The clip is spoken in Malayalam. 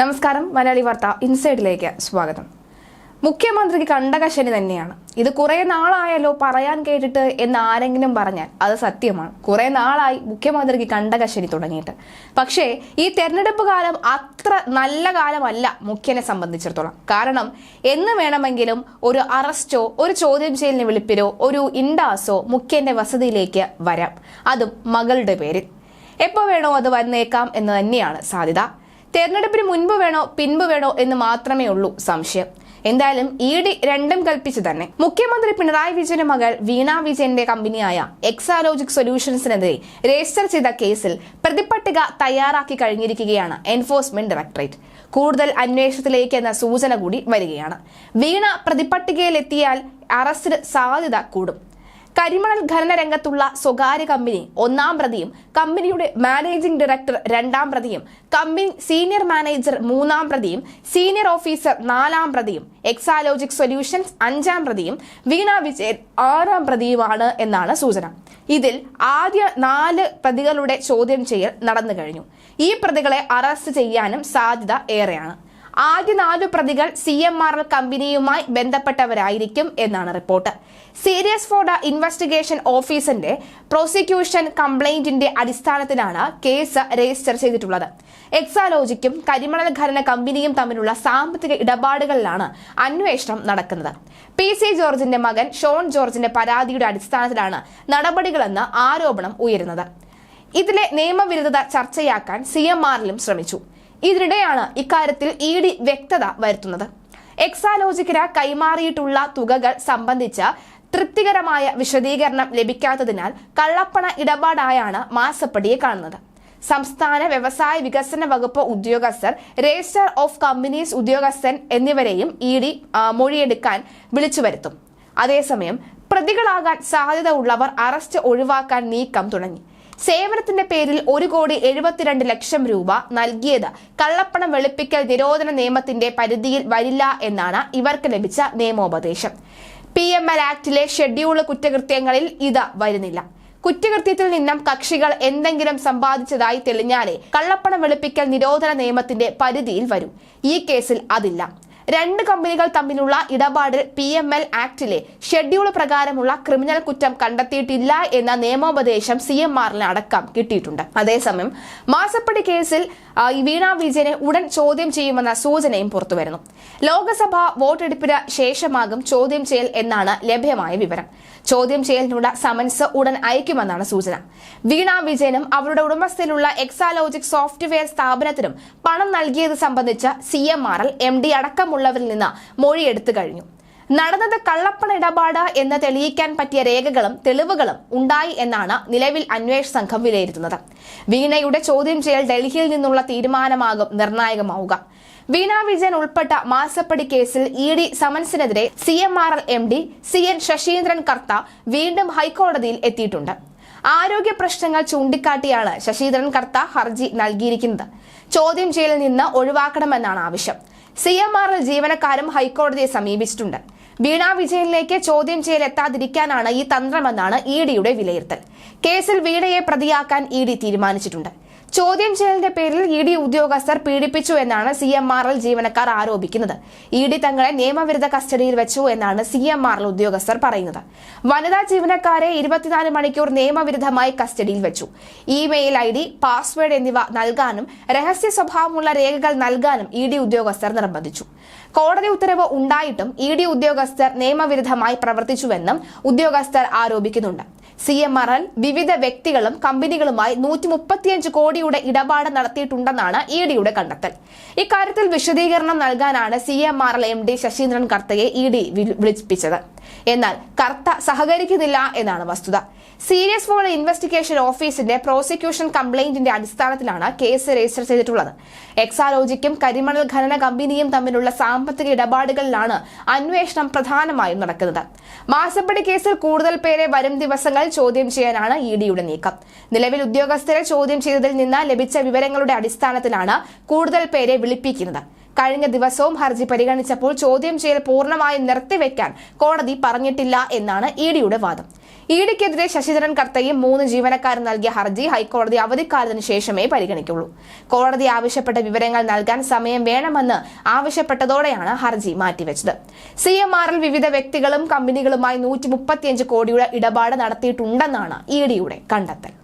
നമസ്കാരം മലയാളി വാർത്ത ഇൻസൈഡിലേക്ക് സ്വാഗതം. മുഖ്യമന്ത്രിക്ക് കണ്ടകശനി തന്നെയാണ്. ഇത് കുറെ നാളായല്ലോ പറയാൻ കേട്ടിട്ട് എന്ന് ആരെങ്കിലും പറഞ്ഞാൽ അത് സത്യമാണ്. കുറെ നാളായി മുഖ്യമന്ത്രിക്ക് കണ്ടകശനി തുടങ്ങിയിട്ട്. പക്ഷേ ഈ തെരഞ്ഞെടുപ്പ് കാലം അത്ര നല്ല കാലമല്ല മുഖ്യനെ സംബന്ധിച്ചിടത്തോളം. കാരണം എന്ന് വേണമെങ്കിലും ഒരു അറസ്റ്റോ ഒരു ചോദ്യം ചെയ്യലിന് വിളിപ്പിലോ ഒരു ഇൻഡാസോ മുഖ്യന്റെ വസതിയിലേക്ക് വരാം. അതും മകളുടെ പേരിൽ. എപ്പോൾ വേണോ അത് വന്നേക്കാം എന്ന് തന്നെയാണ് സാധ്യത. തെരഞ്ഞെടുപ്പിന് മുൻപ് വേണോ പിൻപ് വേണോ എന്ന് മാത്രമേ ഉള്ളൂ സംശയം. എന്തായാലും ഇ ഡി രണ്ടും കൽപ്പിച്ചു തന്നെ. മുഖ്യമന്ത്രി പിണറായി വിജയന്റെ മകൾ വീണ വിജയന്റെ കമ്പനിയായ എക്സാലോജിക് സൊല്യൂഷൻസിനെതിരെ രജിസ്റ്റർ ചെയ്ത കേസിൽ പ്രതിപട്ടിക തയ്യാറാക്കി കഴിഞ്ഞിരിക്കുകയാണ് എൻഫോഴ്സ്മെന്റ് ഡയറക്ടറേറ്റ്. കൂടുതൽ അന്വേഷണത്തിലേക്ക് എന്ന സൂചന കൂടി വരികയാണ്. വീണ പ്രതിപട്ടികയിലെത്തിയാൽ അറസ്റ്റിന് സാധ്യത കൂടും. കരിമണൽ ഖനന രംഗത്തുള്ള സ്വകാര്യ കമ്പനി ഒന്നാം പ്രതിയും കമ്പനിയുടെ മാനേജിംഗ് ഡയറക്ടർ രണ്ടാം പ്രതിയും കമ്പനി സീനിയർ മാനേജർ മൂന്നാം പ്രതിയും സീനിയർ ഓഫീസർ നാലാം പ്രതിയും എക്സാലോജിക് സൊല്യൂഷൻസ് അഞ്ചാം പ്രതിയും വീണ വിജയൻ ആറാം പ്രതിയുമാണ് എന്നാണ് സൂചന. ഇതിൽ ആദ്യ നാല് പ്രതികളുടെ ചോദ്യം ചെയ്യൽ നടന്നു കഴിഞ്ഞു. ഈ പ്രതികളെ അറസ്റ്റ് ചെയ്യാനും സാധ്യത ഏറെയാണ്. ആദ്യ നാലു പ്രതികൾ സി എം ആർ എൽ കമ്പനിയുമായി ബന്ധപ്പെട്ടവരായിരിക്കും എന്നാണ് report. Serious for the investigation ഓഫീസിന്റെ പ്രോസിക്യൂഷൻ കംപ്ലൈന്റിന്റെ അടിസ്ഥാനത്തിലാണ് കേസ് രജിസ്റ്റർ ചെയ്തിട്ടുള്ളത്. എക്സാലോജിക്കും കരിമണൽ ഖനന കമ്പനിയും തമ്മിലുള്ള സാമ്പത്തിക ഇടപാടുകളിലാണ് അന്വേഷണം നടക്കുന്നത്. പി സി ജോർജിന്റെ മകൻ ഷോൺ ജോർജിന്റെ പരാതിയുടെ അടിസ്ഥാനത്തിലാണ് നടപടികളെന്ന് ആരോപണം ഉയരുന്നത്. ഇതിലെ നിയമവിരുദ്ധത ചർച്ചയാക്കാൻ സി എം ആറിലും ശ്രമിച്ചു. ഇതിനിടെയാണ് ഇക്കാര്യത്തിൽ ഇ ഡി വ്യക്തത വരുത്തുന്നത്. എക്സാലോജിക്കര കൈമാറിയിട്ടുള്ള തുകകൾ സംബന്ധിച്ച തൃപ്തികരമായ വിശദീകരണം ലഭിക്കാത്തതിനാൽ കള്ളപ്പണ ഇടപാടായാണ് മാസപ്പടിയെ കാണുന്നത്. സംസ്ഥാന വ്യവസായ വികസന വകുപ്പ് ഉദ്യോഗസ്ഥർ രജിസ്റ്റർ ഓഫ് കമ്പനീസ് ഉദ്യോഗസ്ഥൻ എന്നിവരെയും ഇ ഡി മൊഴിയെടുക്കാൻ വിളിച്ചു വരുത്തും. അതേസമയം പ്രതികളാകാൻ സാധ്യത ഉള്ളവർ അറസ്റ്റ് ഒഴിവാക്കാൻ നീക്കം തുടങ്ങി. സേവനത്തിന്റെ പേരിൽ ഒരു കോടി എഴുപത്തിരണ്ട് ലക്ഷം രൂപ നൽകിയത് കള്ളപ്പണം വെളുപ്പിക്കൽ നിരോധന നിയമത്തിന്റെ പരിധിയിൽ വരില്ല എന്നാണ് ഇവർക്ക് ലഭിച്ച നിയമോപദേശം. പി എം എൽ ആക്ടിലെ ഷെഡ്യൂൾ കുറ്റകൃത്യങ്ങളിൽ ഇത് വരുന്നില്ല. കുറ്റകൃത്യത്തിൽ നിന്നും കക്ഷികൾ എന്തെങ്കിലും സമ്പാദിച്ചതായി തെളിഞ്ഞാലേ കള്ളപ്പണം വെളുപ്പിക്കൽ നിരോധന നിയമത്തിന്റെ പരിധിയിൽ വരും. ഈ കേസിൽ അതില്ല. രണ്ട് കമ്പനികൾ തമ്മിലുള്ള ഇടപാടിൽ പി എം എൽ ആക്ടിലെ ഷെഡ്യൂൾ പ്രകാരമുള്ള ക്രിമിനൽ കുറ്റം കണ്ടെത്തിയിട്ടില്ല എന്ന നിയമോപദേശം സി എം ആറിന് അടക്കം കിട്ടിയിട്ടുണ്ട്. അതേസമയം മാസപ്പടി കേസിൽ വീണ വിജയനെ ഉടൻ ചോദ്യം ചെയ്യുമെന്ന സൂചനയും പുറത്തുവരുന്നു. ലോക്സഭ വോട്ടെടുപ്പിന് ശേഷമാകും ചോദ്യം ചെയ്യൽ എന്നാണ് ലഭ്യമായ വിവരം. ചോദ്യം ചെയ്യലിനുള്ള സമൻസ് ഉടൻ അയക്കുമെന്നാണ് സൂചന. വീണ വിജയനും അവരുടെ ഉടമസ്ഥയിലുള്ള എക്സാലോജിക് സോഫ്റ്റ്വെയർ സ്ഥാപനത്തിനും പണം നൽകിയത് സംബന്ധിച്ച C M R L M D അടക്കമുള്ളവരിൽ നിന്ന് മൊഴിയെടുത്തു കഴിഞ്ഞു. നടന്നത് കള്ളപ്പണ ഇടപാട് എന്ന് തെളിയിക്കാൻ പറ്റിയ രേഖകളും തെളിവുകളും ഉണ്ടായി എന്നാണ് നിലവിൽ അന്വേഷണ സംഘം വിലയിരുത്തുന്നത്. വീണയുടെ ചോദ്യം ചെയ്യൽ ഡൽഹിയിൽ നിന്നുള്ള തീരുമാനമാകും നിർണായകമാവുക. വീണ വിജയൻ ഉൾപ്പെട്ട മാസപ്പടി കേസിൽ E D സമൻസിനെതിരെ C M R L M D C N Saseendran Kartha വീണ്ടും ഹൈക്കോടതിയിൽ എത്തിയിട്ടുണ്ട്. ആരോഗ്യ പ്രശ്നങ്ങൾ ചൂണ്ടിക്കാട്ടിയാണ് ശശീന്ദ്രൻ കർത്ത ഹർജി നൽകിയിരിക്കുന്നത്. ചോദ്യം ചെയ്യലിൽ നിന്ന് ഒഴിവാക്കണമെന്നാണ് ആവശ്യം. സി എം ആർ ജീവനക്കാരും ഹൈക്കോടതിയെ സമീപിച്ചിട്ടുണ്ട്. വീണ വിജയനിലേക്ക് ചോദ്യം ചെയ്യൽ എത്താതിരിക്കാനാണ് ഈ തന്ത്രമെന്നാണ് ഇ ഡിയുടെ വിലയിരുത്തൽ. കേസിൽ വീണയെ പ്രതിയാക്കാൻ ഇ ഡി തീരുമാനിച്ചിട്ടുണ്ട്. ചോദ്യം ചെയ്യലിന്റെ പേരിൽ ഇ ഡി ഉദ്യോഗസ്ഥർ പീഡിപ്പിച്ചു എന്നാണ് സി എം ആർ എൽ ജീവനക്കാർ ആരോപിക്കുന്നത്. ഇ ഡി തങ്ങളെ നിയമവിരുദ്ധ കസ്റ്റഡിയിൽ വെച്ചു എന്നാണ് സി എം ആർ എൽ ഉദ്യോഗസ്ഥർ പറയുന്നത്. വനിതാ ജീവനക്കാരെ ഇരുപത്തിനാല് മണിക്കൂർ നിയമവിരുദ്ധമായി കസ്റ്റഡിയിൽ വെച്ചു. ഇമെയിൽ ഐ ഡി പാസ്വേഡ് എന്നിവ നൽകാനും രഹസ്യ സ്വഭാവമുള്ള രേഖകൾ നൽകാനും ഇ ഡി ഉദ്യോഗസ്ഥർ നിർബന്ധിച്ചു. കോടതി ഉത്തരവ് ഉണ്ടായിട്ടും ഇ ഡി ഉദ്യോഗസ്ഥർ നിയമവിരുദ്ധമായി പ്രവർത്തിച്ചുവെന്നും ഉദ്യോഗസ്ഥർ ആരോപിക്കുന്നുണ്ട്. സി എം ആർ എൽ വിവിധ വ്യക്തികളും കമ്പനികളുമായി നൂറ്റി മുപ്പത്തിയഞ്ച് കോടിയുടെ ഇടപാട് നടത്തിയിട്ടുണ്ടെന്നാണ് ഇ ഡിയുടെ കണ്ടെത്തൽ. ഇക്കാര്യത്തിൽ വിശദീകരണം നൽകാനാണ് C M R L M D Saseendran കർത്തയെ E D വിളിപ്പിച്ചത്. എന്നാൽ കർത്ത സഹകരിക്കുന്നില്ല എന്നാണ് വസ്തുത. സീരിയസ് ഫോർ ഇൻവെസ്റ്റിഗേഷൻ ഓഫീസിന്റെ പ്രോസിക്യൂഷൻ കംപ്ലൈന്റിന്റെ അടിസ്ഥാനത്തിലാണ് കേസ് രജിസ്റ്റർ ചെയ്തിട്ടുള്ളത്. എക്സാലോജിക്കും കരിമണൽ ഖനന കമ്പനിയും തമ്മിലുള്ള സാമ്പത്തിക ഇടപാടുകളിലാണ് അന്വേഷണം പ്രധാനമായും നടക്കുന്നത്. മാസപ്പടി കേസിൽ കൂടുതൽ പേരെ വരും ദിവസങ്ങൾ ചോദ്യം ചെയ്യാനാണ് ഇ ഡിയുടെ നീക്കം. നിലവിൽ ഉദ്യോഗസ്ഥരെ ചോദ്യം ചെയ്തതിൽ നിന്ന് ലഭിച്ച വിവരങ്ങളുടെ അടിസ്ഥാനത്തിലാണ് കൂടുതൽ പേരെ വിളിപ്പിക്കുന്നത്. കഴിഞ്ഞ ദിവസവും ഹർജി പരിഗണിച്ചപ്പോൾ ചോദ്യം ചെയ്യൽ പൂർണമായും നിർത്തിവെക്കാൻ കോടതി പറഞ്ഞിട്ടില്ല എന്നാണ് ഇ ഡിയുടെ വാദം. ഇഡിക്കെതിരെ ശശിധരൻ കർത്തയും മൂന്ന് ജീവനക്കാരും നൽകിയ ഹർജി ഹൈക്കോടതി അവധിക്കാലത്തിന് ശേഷമേ പരിഗണിക്കുള്ളൂ. കോടതി ആവശ്യപ്പെട്ട വിവരങ്ങൾ നൽകാൻ സമയം വേണമെന്ന് ആവശ്യപ്പെട്ടതോടെയാണ് ഹർജി മാറ്റിവെച്ചത്. സി എം ആറിൽ വിവിധ വ്യക്തികളും കമ്പനികളുമായി നൂറ്റി മുപ്പത്തിയഞ്ച് കോടിയുടെ ഇടപാട് നടത്തിയിട്ടുണ്ടെന്നാണ് ഇ ഡിയുടെ കണ്ടെത്തൽ.